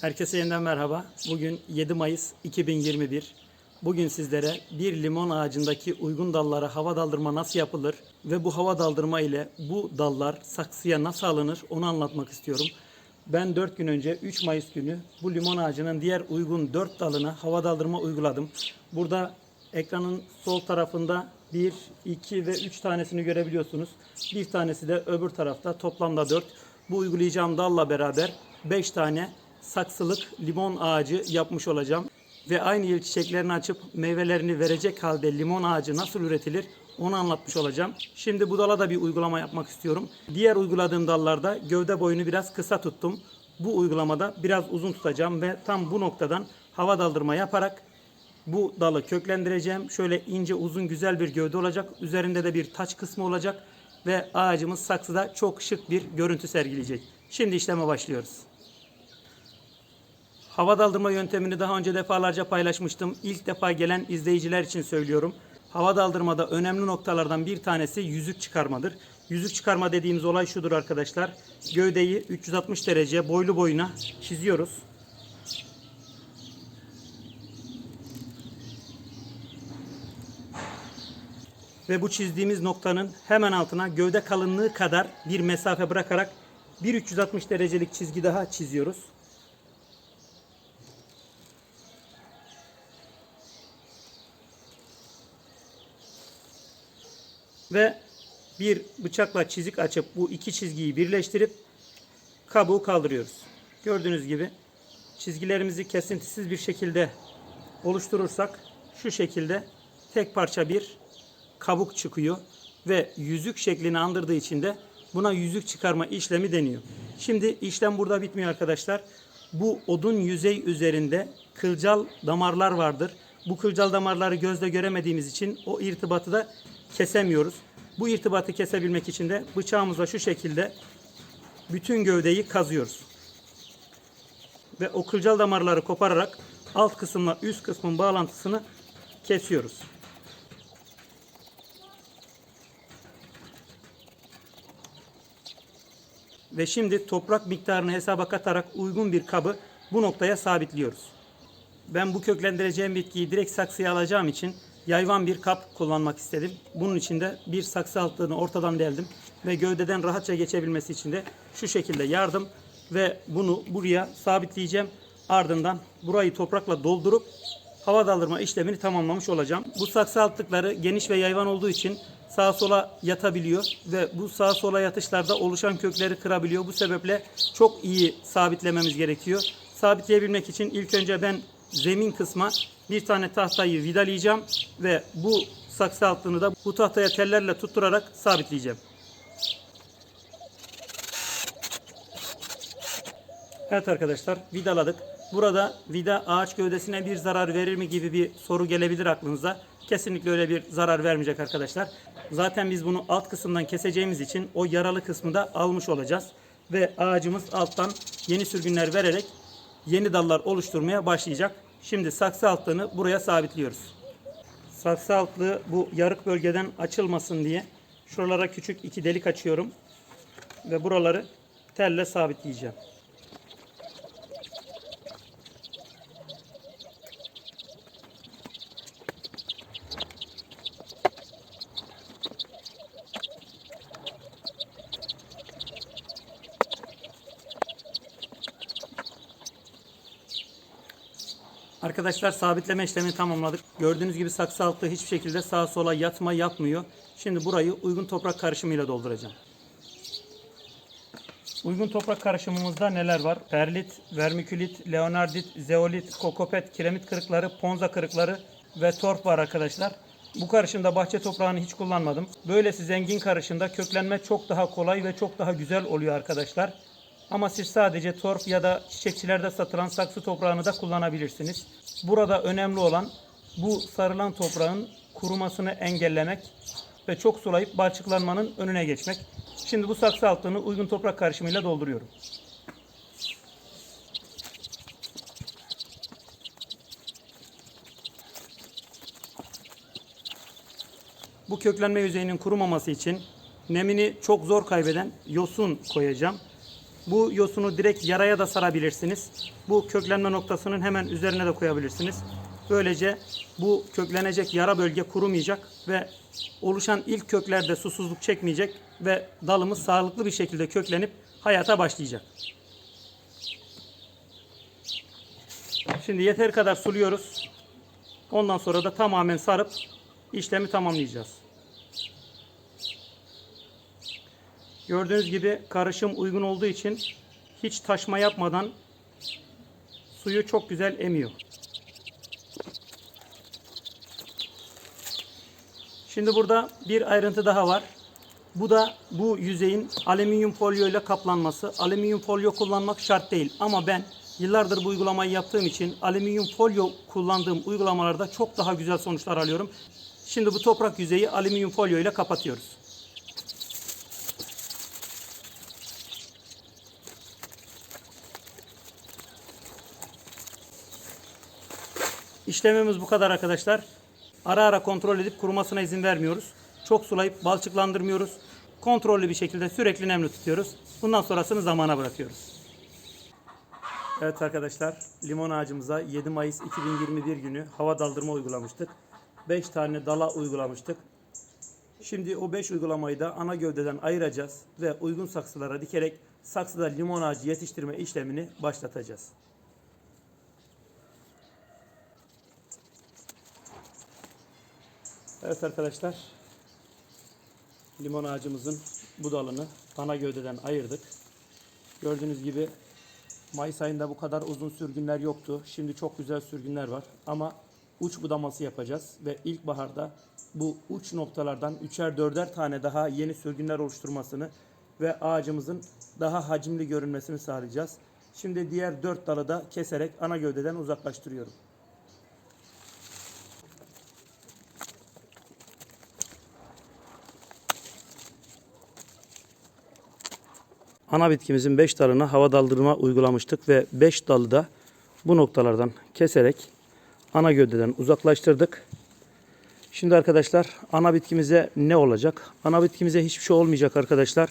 Herkese yeniden merhaba. Bugün 7 Mayıs 2021. Bugün sizlere bir limon ağacındaki uygun dallara hava daldırma nasıl yapılır ve bu hava daldırma ile bu dallar saksıya nasıl alınır onu anlatmak istiyorum. Ben 4 gün önce 3 Mayıs günü bu limon ağacının diğer uygun 4 dalına hava daldırma uyguladım. Burada ekranın sol tarafında 1, 2 ve 3 tanesini görebiliyorsunuz. Bir tanesi de öbür tarafta toplamda 4. Bu uygulayacağım dalla beraber 5 tane saksılık limon ağacı yapmış olacağım. Ve aynı yıl çiçeklerini açıp meyvelerini verecek halde limon ağacı nasıl üretilir onu anlatmış olacağım. Şimdi bu dala da bir uygulama yapmak istiyorum. Diğer uyguladığım dallarda gövde boyunu biraz kısa tuttum. Bu uygulamada biraz uzun tutacağım ve tam bu noktadan hava daldırma yaparak bu dalı köklendireceğim. Şöyle ince uzun güzel bir gövde olacak. Üzerinde de bir taç kısmı olacak ve ağacımız saksıda çok şık bir görüntü sergileyecek. Şimdi işleme başlıyoruz. Hava daldırma yöntemini daha önce defalarca paylaşmıştım. İlk defa gelen izleyiciler için söylüyorum. Hava daldırmada önemli noktalardan bir tanesi yüzük çıkarmadır. Yüzük çıkarma dediğimiz olay şudur arkadaşlar. Gövdeyi 360 derece boylu boyuna çiziyoruz. Ve bu çizdiğimiz noktanın hemen altına gövde kalınlığı kadar bir mesafe bırakarak bir 360 derecelik çizgi daha çiziyoruz. Ve bir bıçakla çizik açıp bu iki çizgiyi birleştirip kabuğu kaldırıyoruz. Gördüğünüz gibi çizgilerimizi kesintisiz bir şekilde oluşturursak şu şekilde tek parça bir kabuk çıkıyor ve yüzük şeklini andırdığı için de buna yüzük çıkarma işlemi deniyor. Şimdi işlem burada bitmiyor arkadaşlar. Bu odun yüzey üzerinde kılcal damarlar vardır. Bu kılcal damarları gözle göremediğimiz için o irtibatı da kesemiyoruz. Bu irtibatı kesebilmek için de bıçağımızla şu şekilde bütün gövdeyi kazıyoruz. Ve o damarları kopararak alt kısımla üst kısmın bağlantısını kesiyoruz. Ve şimdi toprak miktarını hesaba katarak uygun bir kabı bu noktaya sabitliyoruz. Ben bu köklendireceğim bitkiyi direkt saksıya alacağım için yayvan bir kap kullanmak istedim. Bunun için de bir saksı altlığını ortadan deldim ve gövdeden rahatça geçebilmesi için de şu şekilde yardım ve bunu buraya sabitleyeceğim. Ardından burayı toprakla doldurup hava daldırma işlemini tamamlamış olacağım. Bu saksı altlıkları geniş ve yayvan olduğu için sağa sola yatabiliyor ve bu sağa sola yatışlarda oluşan kökleri kırabiliyor. Bu sebeple çok iyi sabitlememiz gerekiyor. Sabitleyebilmek için ilk önce ben zemin kısma bir tane tahtayı vidalayacağım ve bu saksı altlığını da bu tahtaya tellerle tutturarak sabitleyeceğim. Evet arkadaşlar vidaladık. Burada vida ağaç gövdesine bir zarar verir mi gibi bir soru gelebilir aklınıza. Kesinlikle öyle bir zarar vermeyecek arkadaşlar. Zaten biz bunu alt kısımdan keseceğimiz için o yaralı kısmı da almış olacağız. Ve ağacımız alttan yeni sürgünler vererek yeni dallar oluşturmaya başlayacak. Şimdi saksı altlığını buraya sabitliyoruz. Saksı altlığı bu yarık bölgeden açılmasın diye şuralara küçük iki delik açıyorum. Ve buraları telle sabitleyeceğim. Arkadaşlar sabitleme işlemini tamamladık. Gördüğünüz gibi saksı altı hiçbir şekilde sağa sola yatma yapmıyor. Şimdi burayı uygun toprak karışımıyla dolduracağım. Uygun toprak karışımımızda neler var? Perlit, vermikülit, leonardit, zeolit, kokopet, kiremit kırıkları, ponza kırıkları ve torf var arkadaşlar. Bu karışımda bahçe toprağını hiç kullanmadım. Böylesi zengin karışımda köklenme çok daha kolay ve çok daha güzel oluyor arkadaşlar. Ama siz sadece torf ya da çiçekçilerde satılan saksı toprağını da kullanabilirsiniz. Burada önemli olan bu sarılan toprağın kurumasını engellemek ve çok sulayıp balçıklanmanın önüne geçmek. Şimdi bu saksı altını uygun toprak karışımıyla dolduruyorum. Bu köklenme yüzeyinin kurumaması için nemini çok zor kaybeden yosun koyacağım. Bu yosunu direkt yaraya da sarabilirsiniz. Bu köklenme noktasının hemen üzerine de koyabilirsiniz. Böylece bu köklenecek yara bölge kurumayacak ve oluşan ilk köklerde susuzluk çekmeyecek ve dalımız sağlıklı bir şekilde köklenip hayata başlayacak. Şimdi yeteri kadar suluyoruz. Ondan sonra da tamamen sarıp işlemi tamamlayacağız. Gördüğünüz gibi karışım uygun olduğu için hiç taşma yapmadan suyu çok güzel emiyor. Şimdi burada bir ayrıntı daha var. Bu da bu yüzeyin alüminyum folyo ile kaplanması. Alüminyum folyo kullanmak şart değil ama ben yıllardır bu uygulamayı yaptığım için alüminyum folyo kullandığım uygulamalarda çok daha güzel sonuçlar alıyorum. Şimdi bu toprak yüzeyi alüminyum folyo ile kapatıyoruz. İşlemimiz bu kadar arkadaşlar. Ara ara kontrol edip kurumasına izin vermiyoruz. Çok sulayıp balçıklandırmıyoruz. Kontrollü bir şekilde sürekli nemli tutuyoruz. Bundan sonrasını zamana bırakıyoruz. Evet arkadaşlar, limon ağacımıza 7 Mayıs 2021 günü hava daldırma uygulamıştık. 5 tane dala uygulamıştık. Şimdi o 5 uygulamayı da ana gövdeden ayıracağız ve uygun saksılara dikerek saksıda limon ağacı yetiştirme işlemini başlatacağız. Evet arkadaşlar, limon ağacımızın bu dalını ana gövdeden ayırdık. Gördüğünüz gibi Mayıs ayında bu kadar uzun sürgünler yoktu. Şimdi çok güzel sürgünler var. Ama uç budaması yapacağız ve ilkbaharda bu uç noktalardan üçer dörder tane daha yeni sürgünler oluşturmasını ve ağacımızın daha hacimli görünmesini sağlayacağız. Şimdi diğer dört dalı da keserek ana gövdeden uzaklaştırıyorum. Ana bitkimizin 5 dalına hava daldırma uygulamıştık ve 5 dalı da bu noktalardan keserek ana gövdeden uzaklaştırdık. Şimdi arkadaşlar ana bitkimize ne olacak? Ana bitkimize hiçbir şey olmayacak arkadaşlar.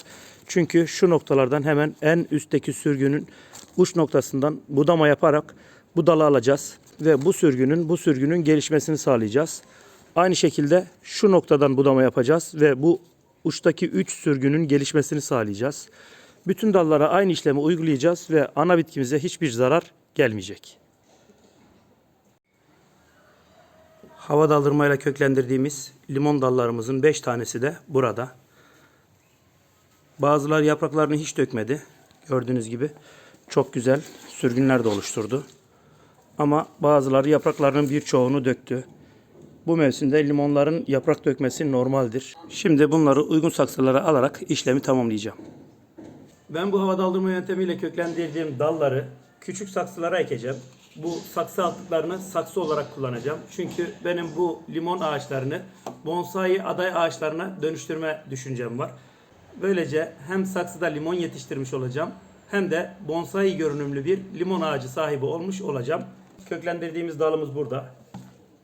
Çünkü şu noktalardan hemen en üstteki sürgünün uç noktasından budama yaparak bu dalı alacağız ve bu sürgünün bu sürgünün gelişmesini sağlayacağız. Aynı şekilde şu noktadan budama yapacağız ve bu uçtaki 3 sürgünün gelişmesini sağlayacağız. Bütün dallara aynı işlemi uygulayacağız ve ana bitkimize hiçbir zarar gelmeyecek. Hava daldırmayla köklendirdiğimiz limon dallarımızın 5 tanesi de burada. Bazıları yapraklarını hiç dökmedi. Gördüğünüz gibi çok güzel sürgünler de oluşturdu. Ama bazıları yapraklarının birçoğunu döktü. Bu mevsimde limonların yaprak dökmesi normaldir. Şimdi bunları uygun saksılara alarak işlemi tamamlayacağım. Ben bu hava daldırma yöntemiyle köklendirdiğim dalları küçük saksılara ekeceğim. Bu saksı altlıklarını saksı olarak kullanacağım. Çünkü benim bu limon ağaçlarını bonsai aday ağaçlarına dönüştürme düşüncem var. Böylece hem saksıda limon yetiştirmiş olacağım hem de bonsai görünümlü bir limon ağacı sahibi olmuş olacağım. Köklendirdiğimiz dalımız burada.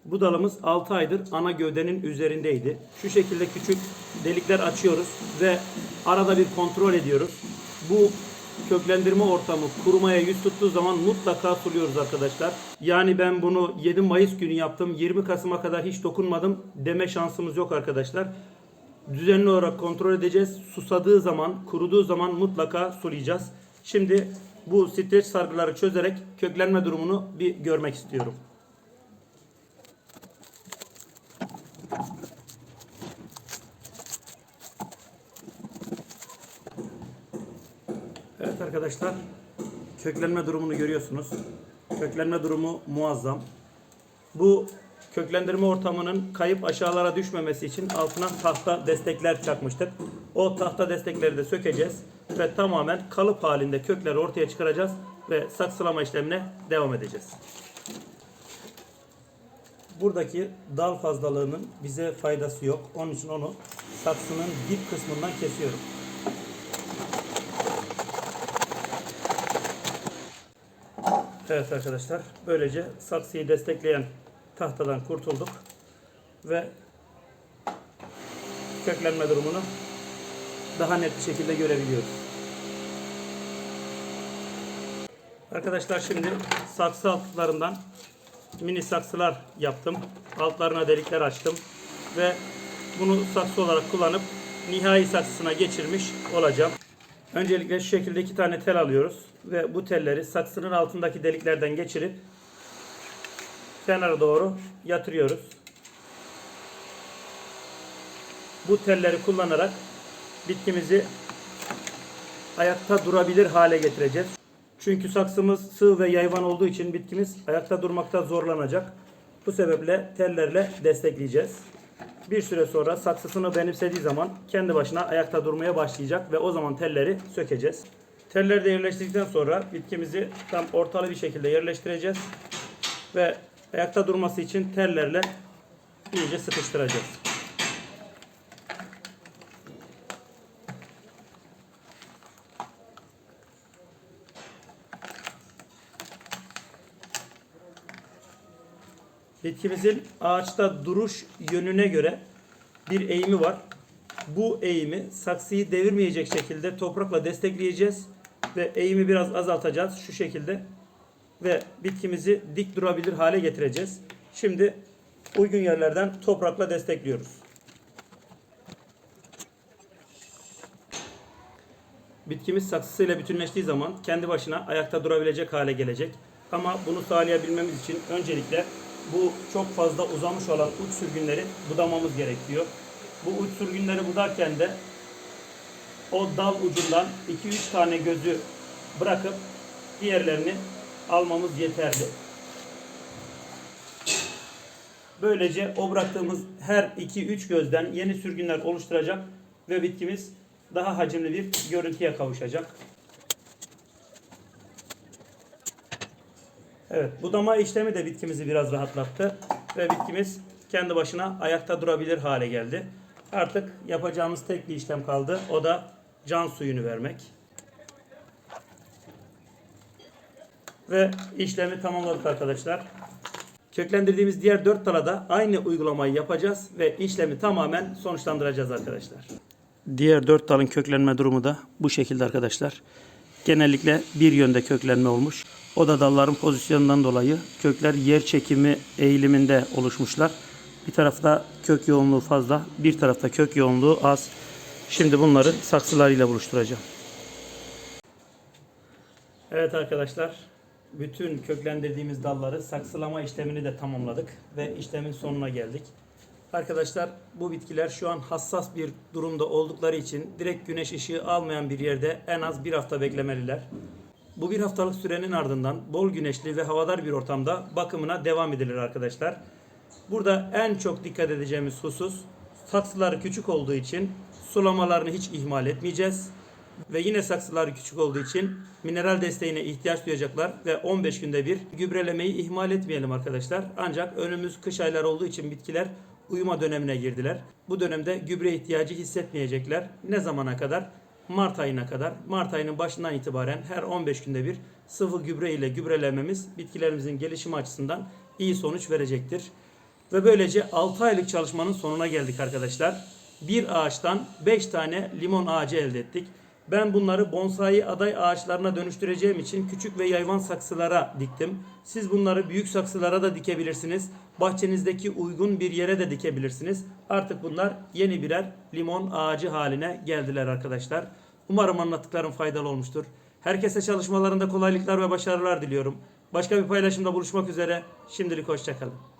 Bu dalımız 6 aydır ana gövdenin üzerindeydi. Şu şekilde küçük delikler açıyoruz ve arada bir kontrol ediyoruz. Bu köklendirme ortamı kurumaya yüz tuttuğu zaman mutlaka suluyoruz arkadaşlar. Yani ben bunu 7 Mayıs günü yaptım. 20 Kasım'a kadar hiç dokunmadım deme şansımız yok arkadaşlar. Düzenli olarak kontrol edeceğiz. Susadığı zaman, kuruduğu zaman mutlaka sulayacağız. Şimdi bu streç sargıları çözerek köklenme durumunu bir görmek istiyorum. Evet arkadaşlar, köklenme durumunu görüyorsunuz. Köklenme durumu muazzam. Bu köklendirme ortamının kayıp aşağılara düşmemesi için altına tahta destekler çakmıştık. O tahta destekleri de sökeceğiz ve tamamen kalıp halinde kökleri ortaya çıkaracağız ve saksılama işlemine devam edeceğiz. Buradaki dal fazlalığının bize faydası yok. Onun için onu saksının dip kısmından kesiyorum. Evet arkadaşlar, böylece saksıyı destekleyen tahtadan kurtulduk ve köklenme durumunu daha net bir şekilde görebiliyoruz. Arkadaşlar şimdi saksı altlarından mini saksılar yaptım. Altlarına delikler açtım. Ve bunu saksı olarak kullanıp nihai saksısına geçirmiş olacağım. Öncelikle şu şekilde iki tane tel alıyoruz. Ve bu telleri saksının altındaki deliklerden geçirip kenara doğru yatırıyoruz. Bu telleri kullanarak bitkimizi ayakta durabilir hale getireceğiz. Çünkü saksımız sığ ve yayvan olduğu için bitkimiz ayakta durmakta zorlanacak. Bu sebeple tellerle destekleyeceğiz. Bir süre sonra saksısını benimsediği zaman kendi başına ayakta durmaya başlayacak ve o zaman telleri sökeceğiz. Telleri de yerleştirdikten sonra bitkimizi tam ortalı bir şekilde yerleştireceğiz ve ayakta durması için tellerle iyice sıkıştıracağız. Bitkimizin ağaçta duruş yönüne göre bir eğimi var. Bu eğimi saksıyı devirmeyecek şekilde toprakla destekleyeceğiz ve eğimi biraz azaltacağız şu şekilde ve bitkimizi dik durabilir hale getireceğiz. Şimdi uygun yerlerden toprakla destekliyoruz. Bitkimiz saksısıyla bütünleştiği zaman kendi başına ayakta durabilecek hale gelecek. Ama bunu sağlayabilmemiz için öncelikle bu çok fazla uzamış olan uç sürgünleri budamamız gerekiyor. Bu uç sürgünleri budarken de o dal ucundan 2-3 tane gözü bırakıp diğerlerini almamız yeterli. Böylece o bıraktığımız her 2-3 gözden yeni sürgünler oluşturacak ve bitkimiz daha hacimli bir görüntüye kavuşacak. Evet, budama işlemi de bitkimizi biraz rahatlattı ve bitkimiz kendi başına ayakta durabilir hale geldi. Artık yapacağımız tek bir işlem kaldı. O da can suyunu vermek. Ve işlemi tamamladık arkadaşlar. Köklendirdiğimiz diğer dört dala da aynı uygulamayı yapacağız ve işlemi tamamen sonuçlandıracağız arkadaşlar. Diğer dört dalın köklenme durumu da bu şekilde arkadaşlar. Genellikle bir yönde köklenme olmuş. O da dalların pozisyonundan dolayı kökler yer çekimi eğiliminde oluşmuşlar. Bir tarafta kök yoğunluğu fazla, bir tarafta kök yoğunluğu az. Şimdi bunları saksılarıyla buluşturacağım. Evet arkadaşlar, bütün köklendirdiğimiz dalları saksılama işlemini de tamamladık ve işlemin sonuna geldik. Arkadaşlar bu bitkiler şu an hassas bir durumda oldukları için direkt güneş ışığı almayan bir yerde en az bir hafta beklemeliler. Bu bir haftalık sürenin ardından bol güneşli ve havadar bir ortamda bakımına devam edilir arkadaşlar. Burada en çok dikkat edeceğimiz husus saksıları küçük olduğu için sulamalarını hiç ihmal etmeyeceğiz. Ve yine saksıları küçük olduğu için mineral desteğine ihtiyaç duyacaklar ve 15 günde bir gübrelemeyi ihmal etmeyelim arkadaşlar. Ancak önümüz kış ayları olduğu için bitkiler uyuma dönemine girdiler. Bu dönemde gübre ihtiyacı hissetmeyecekler. Ne zamana kadar? Mart ayına kadar. Mart ayının başından itibaren her 15 günde bir sıvı gübre ile gübrelememiz bitkilerimizin gelişimi açısından iyi sonuç verecektir. Ve böylece 6 aylık çalışmanın sonuna geldik arkadaşlar. Bir ağaçtan 5 tane limon ağacı elde ettik. Ben bunları bonsai aday ağaçlarına dönüştüreceğim için küçük ve yayvan saksılara diktim. Siz bunları büyük saksılara da dikebilirsiniz. Bahçenizdeki uygun bir yere de dikebilirsiniz. Artık bunlar yeni birer limon ağacı haline geldiler arkadaşlar. Umarım anlattıklarım faydalı olmuştur. Herkese çalışmalarında kolaylıklar ve başarılar diliyorum. Başka bir paylaşımda buluşmak üzere. Şimdilik hoşçakalın.